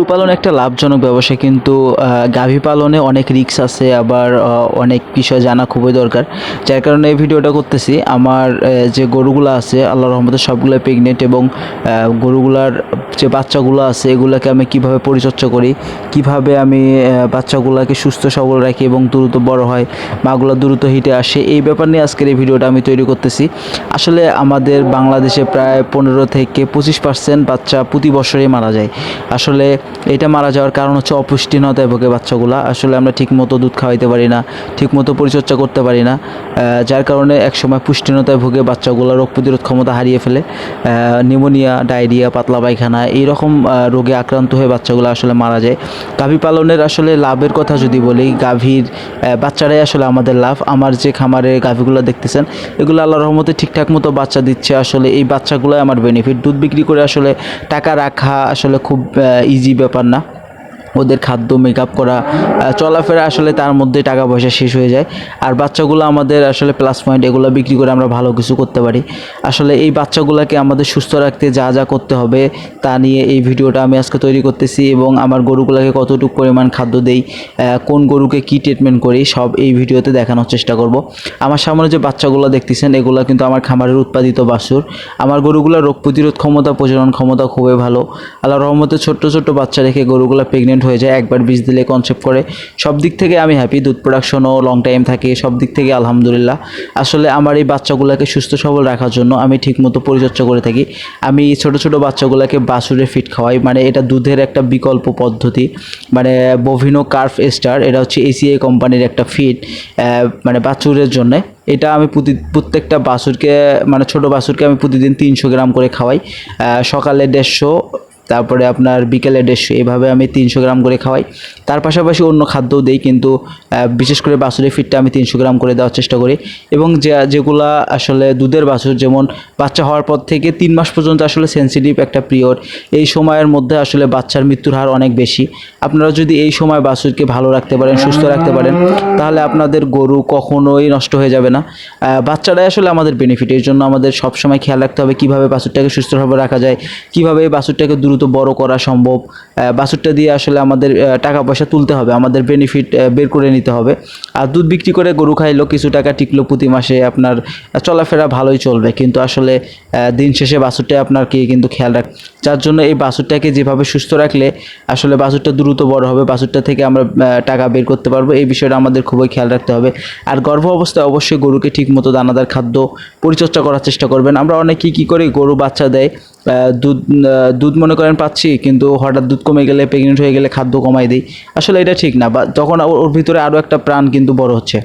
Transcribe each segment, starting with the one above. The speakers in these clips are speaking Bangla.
গরু পালন একটা লাভজনক ব্যবসা, কিন্তু গাভী পালনে অনেক রিস্ক আছে, আবার অনেক বিষয় জানা খুবই দরকার। যার কারণে এই ভিডিওটা করতেছি। আমার যে গরুগুলো আছে, আল্লাহ রহমতে সবগুলো প্রেগনেন্ট এবং গরুগুলার যে বাচ্চাগুলো আছে, এগুলোকে আমি কীভাবে পরিচর্যা করি, কীভাবে আমি বাচ্চাগুলোকে সুস্থ সবল রাখি এবং দ্রুত বড় হয়, মাগুলো দ্রুত হিটে আসে, এই ব্যাপার নিয়ে আজকের এই ভিডিওটা আমি তৈরি করতেছি। আসলে আমাদের বাংলাদেশে প্রায় পনেরো থেকে পঁচিশ পার্সেন্ট বাচ্চা প্রতি বছরই মারা যায়। আসলে এটা মারা যাওয়ার কারণ হচ্ছে অপুষ্টিহীনতায় ভোগে বাচ্চাগুলা। আসলে আমরা ঠিকমতো দুধ খাওয়াইতে পারি না ঠিকমতো পরিচর্যা করতে পারি না যার কারণে একসময় পুষ্টিহীনতায় ভোগে বাচ্চাগুলো রোগ প্রতিরোধ ক্ষমতা হারিয়ে ফেলে নিউমোনিয়া ডায়রিয়া পাতলা পায়খানা এইরকম আহ, রোগে আক্রান্ত হয়ে বাচ্চাগুলো আসলে মারা যায়। গাভী পালনের আসলে লাভের কথা যদি বলি গাভীর বাচ্চারাই আসলে আমাদের লাভ। আমার যে খামারে গাভীগুলো দেখতেছেন এগুলো আল্লাহ রহমতে ঠিকঠাক মতো বাচ্চা দিচ্ছে। আসলে এই বাচ্চাগুলোই আমার বেনিফিট দুধ বিক্রি করে আসলে টাকা রাখা আসলে খুব ইজি ব্যাপার না। ওদের খাদ্য মেকআপ করা চলাফেরা আসলে তার মধ্যে টাকা পয়সা শেষ হয়ে যায়। আর বাচ্চাগুলো আমাদের আসলে প্লাস পয়েন্ট এগুলো বিক্রি করে আমরা ভালো কিছু করতে পারি। আসলে এই বাচ্চাগুলোকে আমাদের সুস্থ রাখতে যা যা করতে হবে তা নিয়ে এই ভিডিওটা আমি আজকে তৈরি করতেছি এবং আমার গরুগুলোকে কতটুকু পরিমাণ খাদ্য দেই কোন গরুকে কী ট্রিটমেন্ট করি, সব এই ভিডিওতে দেখানোর চেষ্টা করব। আমার সামনে যে বাচ্চাগুলো দেখতেছেন, এগুলো কিন্তু আমার খামারের উৎপাদিত বাছুর। আমার গরুগুলোর রোগ প্রতিরোধ ক্ষমতা, প্রজনন ক্ষমতা খুবই ভালো। আল্লাহ রহমতে ছোট্ট ছোট্ট বাচ্চা রেখে গরুগুলো প্রেগনেন্ট হয়ে যায়, একবার বীজ দিলে কনসেপ্ট করে। সব দিক থেকে আমি হ্যাপি দুধ প্রোডাকশনও লং টাইম থাকে, সব দিক থেকে আলহামদুলিল্লাহ। আসলে আমার এই বাচ্চাগুলোকে সুস্থ সবল রাখার জন্য আমি ঠিকমতো পরিচর্যা করে থাকি। আমি ছোট ছোট বাচ্চাগুলোকে বাছুরে ফিট খাওয়াই মানে এটা দুধের একটা বিকল্প পদ্ধতি। মানে বভিনো কার্ফ স্টার এটা হচ্ছে এসিআই কোম্পানির একটা ফিড মানে বাছুরের জন্য। এটা আমি প্রতি প্রত্যেকটা বাছুরকে মানে ছোট বাছুরকে আমি প্রতিদিন তিনশো গ্রাম করে খাওয়াই। সকালে দেড়শো তারপরে আপনার বিকেলে দেড়শো এভাবে আমি তিনশো গ্রাম করে খাওয়াই। তার পাশাপাশি অন্য খাদ্যও দেই কিন্তু বিশেষ করে বাছুরের ফিটটা আমি তিনশো গ্রাম করে দেওয়ার চেষ্টা করি। এবং যে, যেগুলা আসলে দুধের বাছুর, যেমন বাচ্চা হওয়ার পর থেকে তিন মাস পর্যন্ত আসলে সেন্সিটিভ একটা পিরিয়ড এই সময়ের মধ্যে আসলে বাচ্চার মৃত্যুর হার অনেক বেশি। আপনারা যদি এই সময় বাছুরকে ভালো রাখতে পারেন, সুস্থ রাখতে পারেন, তাহলে আপনাদের গরু কখনোই নষ্ট হয়ে যাবে না। বাচ্চারাই আসলে আমাদের বেনিফিট এর জন্য আমাদের সবসময় খেয়াল রাখতে হবে কীভাবে বাছুরটাকে সুস্থভাবে রাখা যায়, কীভাবে এই বাছুরটাকে দ্রুত বড় করা সম্ভব। বাছুরটা দিয়ে আসলে আমাদের টাকা পয়সা তুলতে হবে, আমাদের বেনিফিট বের করে নিতে হবে। আর দুধ বিক্রি করে গরু খাইলো কিছু টাকা টিকলো প্রতি মাসে আপনার চলাফেরা ভালোই চলবে। কিন্তু আসলে দিন শেষে বাছুরটাই আপনাকে কিন্তু খেয়াল রাখ যার জন্য এই বাছুরটাকে যেভাবে সুস্থ রাখলে আসলে বাছুরটা দ্রুত বড় হবে, বাছুরটা থেকে আমরা টাকা বের করতে পারব। এই বিষয়টা আমাদের খুবই খেয়াল রাখতে হবে। আর গর্ভ অবস্থায় অবশ্যই গরুকে ঠিকমতো দানাদার খাদ্য পরিচর্যা করার চেষ্টা করবেন। আমরা অনেকে কী করি, গরু বাচ্চা দেয় দুধ দুধ মনে করেন পাচ্ছি, কিন্তু হঠাৎ দুধ কমে গেলে প্রেগনেন্ট হয়ে গেলে খাদ্য কমাই দিই। আসলে এটা ঠিক না, বা তখন ওর ভিতরে আরও একটা প্রাণ কিন্তু বড় হচ্ছে।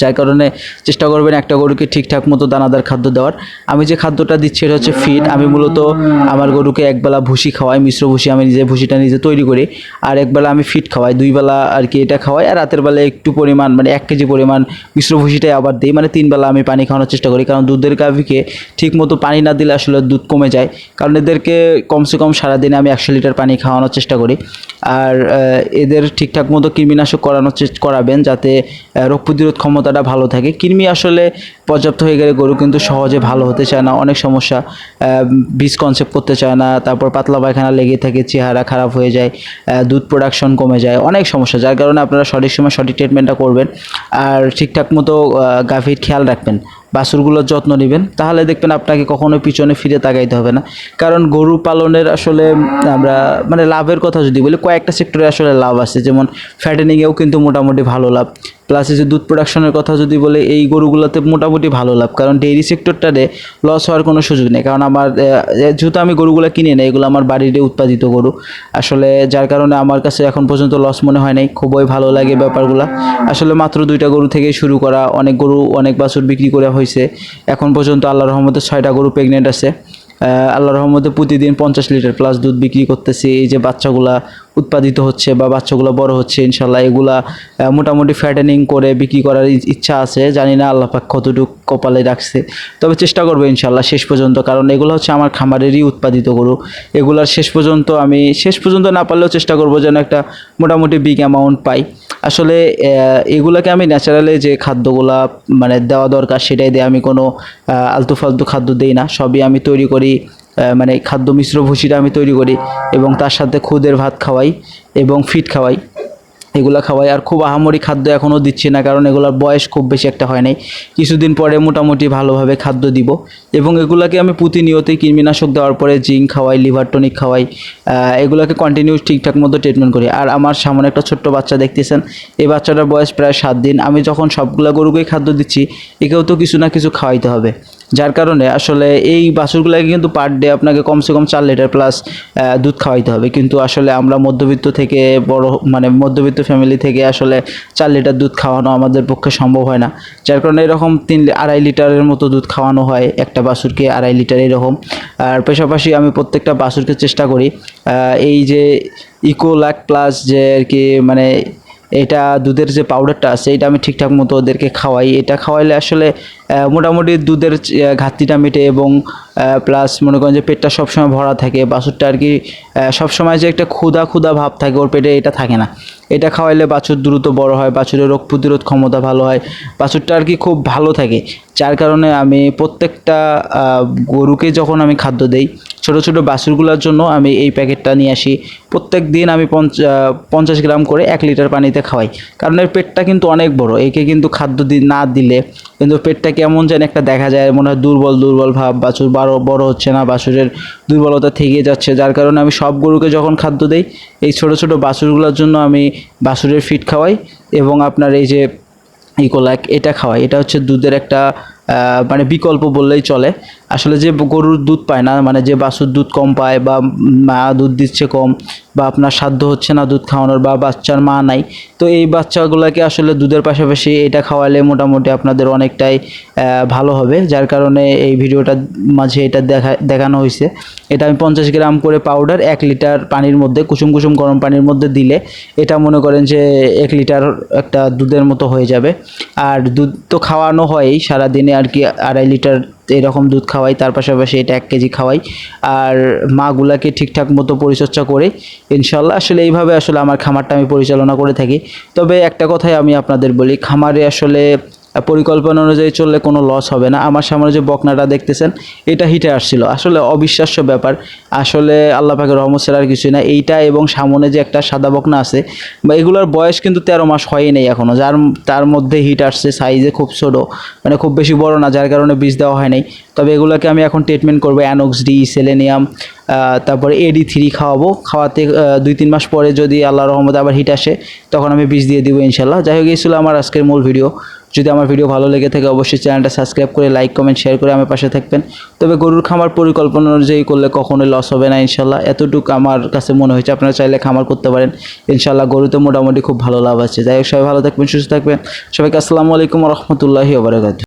যার কারণে চেষ্টা করবেন একটা গরুকে ঠিকঠাক মতো দানাদার খাদ্য দেওয়ার। আমি যে খাদ্যটা দিচ্ছি এটা হচ্ছে ফিড আমি মূলত আমার গরুকে একবেলা ভুসি খাওয়াই, মিশ্র ভুসি। আমি নিজে ভুসিটা নিজে তৈরি করি আর একবেলা আমি ফিড খাওয়াই। দুই বেলা আর কি এটা খাওয়াই আর রাতের বেলা একটু পরিমাণ মানে এক কেজি পরিমাণ মিশ্র ভুসিটাই আবার দিই। মানে তিন বেলা আমি পানি খাওয়ানোর চেষ্টা করি কারণ দুধের গাভীকে ঠিক মতো পানি না দিলে আসলে দুধ কমে যায়। কারণ এদেরকে কমসে কম সারাদিনে আমি একশো লিটার পানি খাওয়ানোর চেষ্টা করি। আর এদের ঠিকঠাক মতো কৃমিনাশক করানোর করাবেন যাতে রোগ প্রতিরোধ ক্ষমতাটা ভালো থাকে। কৃমি আসলে পর্যাপ্ত হয়ে গেলে গরু কিন্তু সহজে ভালো হতে চায় না, অনেক সমস্যা বিষ কনসেপ্ট করতে চায় না, তারপর পাতলা পায়খানা লেগে থাকে, চেহারা খারাপ হয়ে যায় দুধ প্রোডাকশন কমে যায়, অনেক সমস্যা, যার কারণে আপনারা সঠিক সময় সঠিক ট্রিটমেন্টটা করবেন। আর ঠিকঠাক মতো গাভীর খেয়াল রাখবেন। বাছুরগুলোর যত্ন নেবেন, তাহলে দেখবেন আপনাকে কখনো পিছনে ফিরে তাকাইতে হবে না। কারণ গরু পালনের আসলে, আমরা মানে লাভের কথা যদি বলি, কয়েকটা সেক্টরে আসলে লাভ আছে, যেমন ফ্যাটেনিংয়েও কিন্তু মোটামুটি ভালো লাভ। প্লাস এই যে দুধ প্রোডাকশনের কথা যদি বলে, এই গরুগুলোতে মোটামুটি ভালো লাভ, কারণ ডেইরি সেক্টরটারে লস হওয়ার কোনো সুযোগ নেই। কারণ আমার যেহেতু আমি গরুগুলো কিনে নেই, এগুলো আমার বাড়িতে উৎপাদিত গরু। আসলে যার কারণে আমার কাছে এখন পর্যন্ত লস মনে হয় নাই, খুবই ভালো লাগে ব্যাপারগুলো। আসলে মাত্র দুইটা গরু থেকে শুরু করা, অনেক গরু, অনেক বাছুর বিক্রি করা হয়েছে এখন পর্যন্ত আল্লাহ রহমতে ছয়টা গরু প্রেগনেন্ট আছে। আল্লাহ রহমতে প্রতিদিন পঞ্চাশ লিটার প্লাস দুধ বিক্রি করতেছি। এই যে বাচ্চাগুলা উৎপাদিত হচ্ছে বা বাচ্চাগুলো বড় হচ্ছে ইনশাল্লাহ এগুলা মোটামুটি ফ্যাটেনিং করে বিক্রি করার ইচ্ছা আছে। জানি না আল্লাহ পাক কতটুকু কপালে রাখছে। তবে চেষ্টা করব ইনশাল্লাহ শেষ পর্যন্ত, কারণ এগুলো হচ্ছে আমার খামারেরই উৎপাদিত গরু। এগুলার শেষ পর্যন্ত আমি, শেষ পর্যন্ত না পারলেও চেষ্টা করব যেন একটা মোটামুটি বিগ অ্যামাউন্ট পাই। আসলে এগুলাকে আমি ন্যাচারালি যে খাদ্যগুলা মানে দেওয়া দরকার সেটাই দিয়ে আমি কোনো আলতু ফালতু খাদ্য দিই না। সবই আমি তৈরি করি মানে খাদ্য মিশ্র ভুসিটা আমি তৈরি করি এবং তার সাথে খুদের ভাত খাওয়াই এবং ফিট খাওয়াই। এগুলো খাওয়াই। আর খুব আহামরি খাদ্য এখনও দিচ্ছি না কারণ এগুলোর বয়স খুব বেশি একটা হয় নাই। কিছুদিন পরে মোটামুটি ভালোভাবে খাদ্য দিব এবং এগুলোকে আমি প্রতিনিয়তই কৃমিনাশক দেওয়ার পরে জিঙ্ক খাওয়াই, লিভার টনিক খাওয়াই এগুলোকে কন্টিনিউ ঠিকঠাক মতো ট্রিটমেন্ট করি। আর আমার সামনে একটা ছোট্ট বাচ্চা দেখতেছেন। এই বাচ্চাটার বয়স প্রায় সাত দিন। আমি যখন সবগুলো গরুকেই খাদ্য দিচ্ছি, একেও তো কিছু না কিছু খাওয়াইতে হবে। যার কারণে আসলে এই বাছুরগুলোকে কিন্তু পার ডে আপনাকে কমসে কম চার লিটার প্লাস দুধ খাওয়াইতে হবে। কিন্তু আসলে আমরা মধ্যবিত্ত থেকে বড় মানে মধ্যবিত্ত ফ্যামিলি থেকে আসলে চার লিটার দুধ খাওয়ানো আমাদের পক্ষে সম্ভব হয় না। যার কারণে এরকম তিন, আড়াই লিটারের মতো দুধ খাওয়ানো হয় একটা বাছুরকে, আড়াই লিটার এরকম। আর পাশাপাশি আমি প্রত্যেকটা বাছুরকে চেষ্টা করি এই যে ইকো লাক প্লাস যে আর কি মানে এটা দুধের যে পাউডারটা আছে, এটা আমি ঠিকঠাক মতো ওদেরকে খাওয়াই। এটা খাওয়াইলে আসলে মোটামুটি দুধের ঘাটতিটা মেটে এবং প্লাস মনে করেন যে পেটটা সবসময় ভরা থাকে, বাছুরটা আর কি সবসময় যে একটা ক্ষুধা ক্ষুধা ভাব থাকে, ওর পেটে এটা থাকে না। এটা খাওয়াইলে বাছুর দ্রুত বড় হয়, বাছুরের রোগ প্রতিরোধ ক্ষমতা ভালো হয়, বাছুরটা আর কি খুব ভালো থাকে। যার কারণে আমি প্রত্যেকটা গরুকে যখন আমি খাদ্য দেই ছোট ছোট বাছুরগুলোর জন্য আমি এই প্যাকেটটা নিয়ে আসি। প্রত্যেক দিন আমি পঞ্চ- পঞ্চাশ গ্রাম করে এক লিটার পানিতে খাওয়াই। কারণ এর পেটটা কিন্তু অনেক বড়, একে কিন্তু খাদ্য দি- না দিলে কিন্তু পেটটা কেমন যেন একটা দেখা যায়, মনে হয় দুর্বল দুর্বল ভাব, বাছুর বড় বড় হচ্ছে না, বাছুরের দুর্বলতা থেকে যাচ্ছে। যার কারণে আমি সব গরুকে যখন খাদ্য দেই, এই ছোট ছোট বাছুরগুলোর জন্য আমি বাছুরের ফিট খাওয়াই এবং আপনার এই যে ইকোলাক, এটা খাওয়াই। এটা হচ্ছে দুধের একটা মানে বিকল্প বললেই চলে। আসলে যে গরুর দুধ পায় না মানে যে বাছুর দুধ কম পায় বা মা দুধ দিচ্ছে কম বা আপনার সাধ্য হচ্ছে না দুধ খাওয়ানোর বা বাচ্চার মা নাই, তো এই বাচ্চাগুলোকে আসলে দুধের পাশাপাশি এটা খাওয়ালে মোটামুটি আপনাদের অনেকটাই ভালো হবে। যার কারণে এই ভিডিওটার মাঝে এটা দেখা, দেখানো হয়েছে এটা আমি পঞ্চাশ গ্রাম করে পাউডার এক লিটার পানির মধ্যে, কুসুম কুসুম গরম পানির মধ্যে দিলে এটা মনে করেন যে এক লিটার একটা দুধের মতো হয়ে যাবে। আর দুধ তো খাওয়ানো হয়ই, সারাদিনে আর কি আড়াই লিটার এরকম দুধ খাওয়াই, তার পাশাপাশি এটা এক কেজি খাওয়াই। আর মাগুলাকে ঠিকঠাক মতো পরিচর্যা করে, ইনশাল্লাহ আসলে এইভাবে আসলে আমার খামারটা আমি পরিচালনা করে থাকি। তবে একটা কথাই আমি আপনাদের বলি, খামারে আসলে পরিকল্পনা অনুযায়ী চললে কোনো লস হবে না। আমার সামনে যে বকনাটা দেখতেছেন, এটা হিটে আসছিল। আসলে অবিশ্বাস্য ব্যাপার। আসলে আল্লাহ পাকের রহমত আর কিছুই না। এইটা এবং সামনে যে একটা সাদা বকনা আছে, বা এগুলোর বয়স কিন্তু তেরো মাস হয়ই নেই এখনও যার, তার মধ্যে হিট আসছে সাইজে খুব ছোটো। মানে খুব বেশি বড় না, যার কারণে বীজ দেওয়া হয় নাই। তবে এগুলোকে আমি এখন ট্রিটমেন্ট করব। অ্যানোক্স ডি সেলেনিয়াম তারপরে এডি থ্রি খাওয়াবো। খাওয়াতে দুই তিন মাস পরে যদি আল্লাহ রহমত আবার হিট আসে, তখন আমি বীজ দিয়ে দিব ইনশাল্লাহ যাই হোক, এই ছিল আমার আজকের মূল ভিডিও যদি আমার ভিডিও ভালো লেগে থাকে, অবশ্যই চ্যানেলটা সাবস্ক্রাইব করে লাইক কমেন্ট শেয়ার করে আমার পাশে থাকবেন। তবে গরুর খামার পরিকল্পনা অনুযায়ী করলে কখনোই লস হবে না ইনশাল্লাহ এতটুকু আমার কাছে মনে হয়েছে, আপনারা চাইলে খামার করতে পারেন। ইনশাল্লাহ গরু তো মোটামুটি খুব ভালো লাভ আছে। যাই হোক, সবাই ভালো থাকবেন, সুস্থ থাকবেন। সবাইকে আসসালামু আলাইকুম রহমতুল্লাহি